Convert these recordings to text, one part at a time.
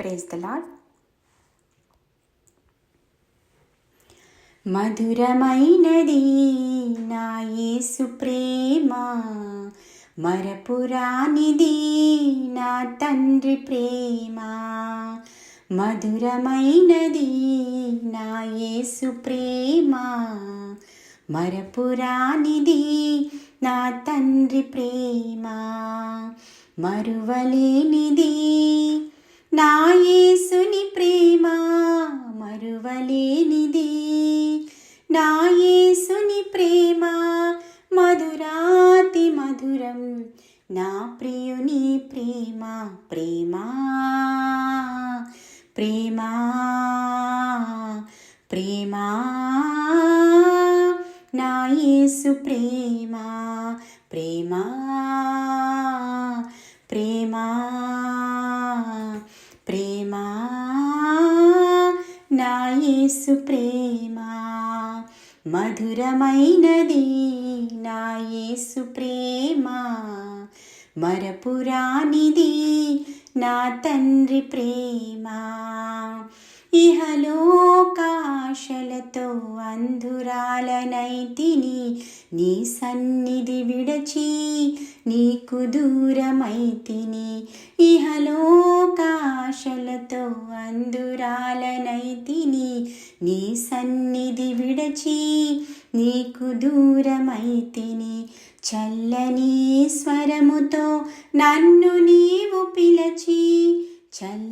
Praise the lord మధురమైనది నా యేసు ప్రేమ మరపురానిది నా తండ్రి ప్రేమ మధురమైనది నా యేసు ప్రేమ మరపురానిది నా తండ్రి ప్రేమ మరువలేనిది నా యేసుని ప్రేమ మరువలేనిది. నా యేసుని ప్రేమ మధురాతి మధురం. నా ప్రియుని ప్రేమ ప్రేమ ప్రేమ ప్రేమ. నా యేసు ప్రేమ ప్రేమ ప్రేమ. నాయేసు ప్రేమ మధురమైనది నాయేసు ప్రేమ. మరపురానిది నా తండ్రి ప్రేమ. ఇహలోకాశలతో అంధురాలనైతిని నీ సన్నిధి విడచి నీకు దూరమైతిని. ఇహలోకాశలతో అంధురాలనైతిని నీ సన్నిధి విడచి నీకు దూరమైతిని. చల్లని స్వరముతో నన్ను నీవు పిలచి చల్ల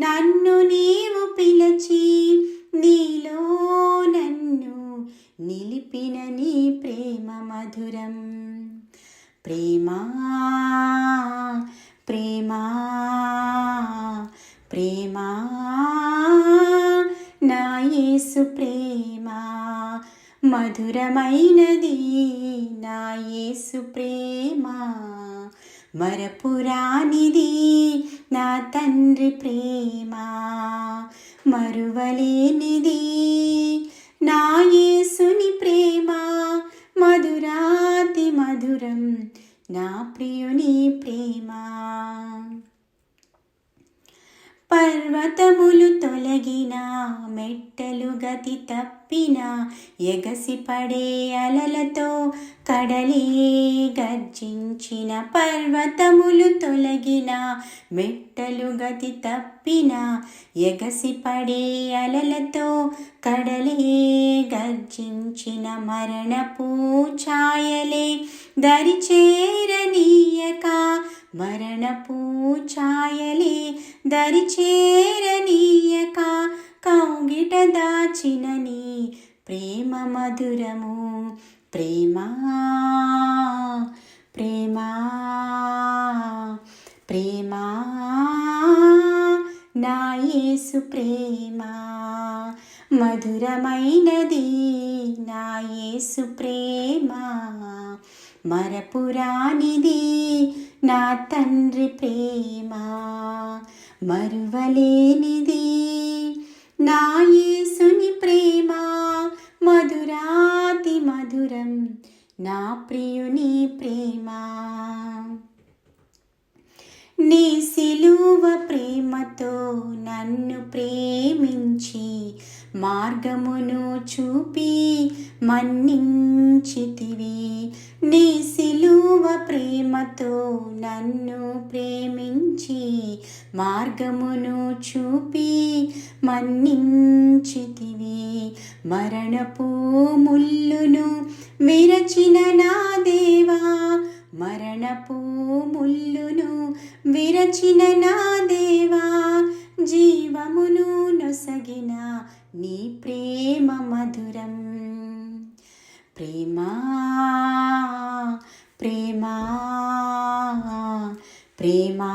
నన్ను నీవు పిలచి నీలో నన్ను నిలిపిన నీ ప్రేమ మధురం. ప్రేమా ప్రేమా ప్రేమా నా యేసు ప్రేమ మధురమైనది నా యేసు ప్రేమ. మరపురానిది తండ్రి ప్రేమ మరువలేనిది. నా యేసుని ప్రేమ మధురాతి మధురం నా ప్రియుని ప్రేమ. పర్వతములు తొలగిన మెట్టలు గతి తప్పిన ఎగసి పడే అలలతో కడలే గర్జించిన పర్వతములు తొలగిన మెట్టలు గతి తప్పిన ఎగసి పడే అలలతో కడలే గర్జించిన మరణపు ఛాయలే దరిచేరనీయక మరణపు ఛాయలే దరిచేరనీయక కౌగిట దాచినని ప్రేమ మధురము. ప్రేమా ప్రేమా ప్రేమా నా యేసు ప్రేమ. మధురమైనది నా యేసు ప్రేమ. మరపురానిది నా తండ్రి ప్రేమ మరువలేనిది నా యేసుని ప్రేమ మధురాతి మధురం నా ప్రియుని ప్రేమ నీ సిలువ ప్రేమతో నన్ను ప్రేమించి మార్గమును చూపి మన్నించితివి. నీ సిలువ ప్రేమతో నన్ను ప్రేమించి మార్గమును చూపి మన్నించితివి. మరణపు ముల్లును విరచిన నా దేవ మరణపు ముల్లును విరచిన నా దేవా జీవమును నొసగిన నీ ప్రేమ మధురం. ప్రేమా ప్రేమా ప్రేమా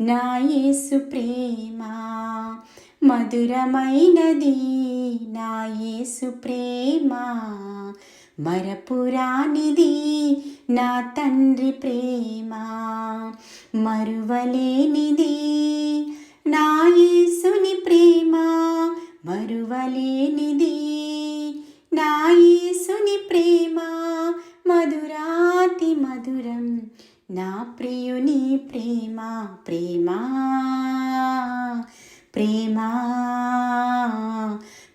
నా యేసు ప్రేమ మధురమైనది నా యేసు ప్రేమ. మరపురానిది నా తండ్రి ప్రేమ. మరువలేనిది నా యేసుని ప్రేమ. మరువలేనిది నా యేసుని ప్రేమ. మధురాతి మధురం నా ప్రియుని ప్రేమ. ప్రేమ ప్రేమ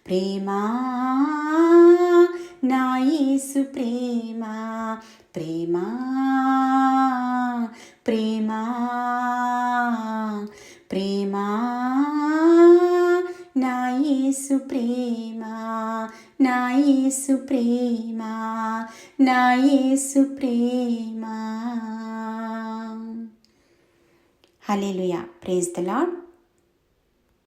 ప్రేమా. యేసు ప్రేమ ప్రేమ ప్రేమ ప్రేమ నా యేసు ప్రేమ నా యేసు ప్రేమ నా యేసు ప్రేమ. Hallelujah praise the lord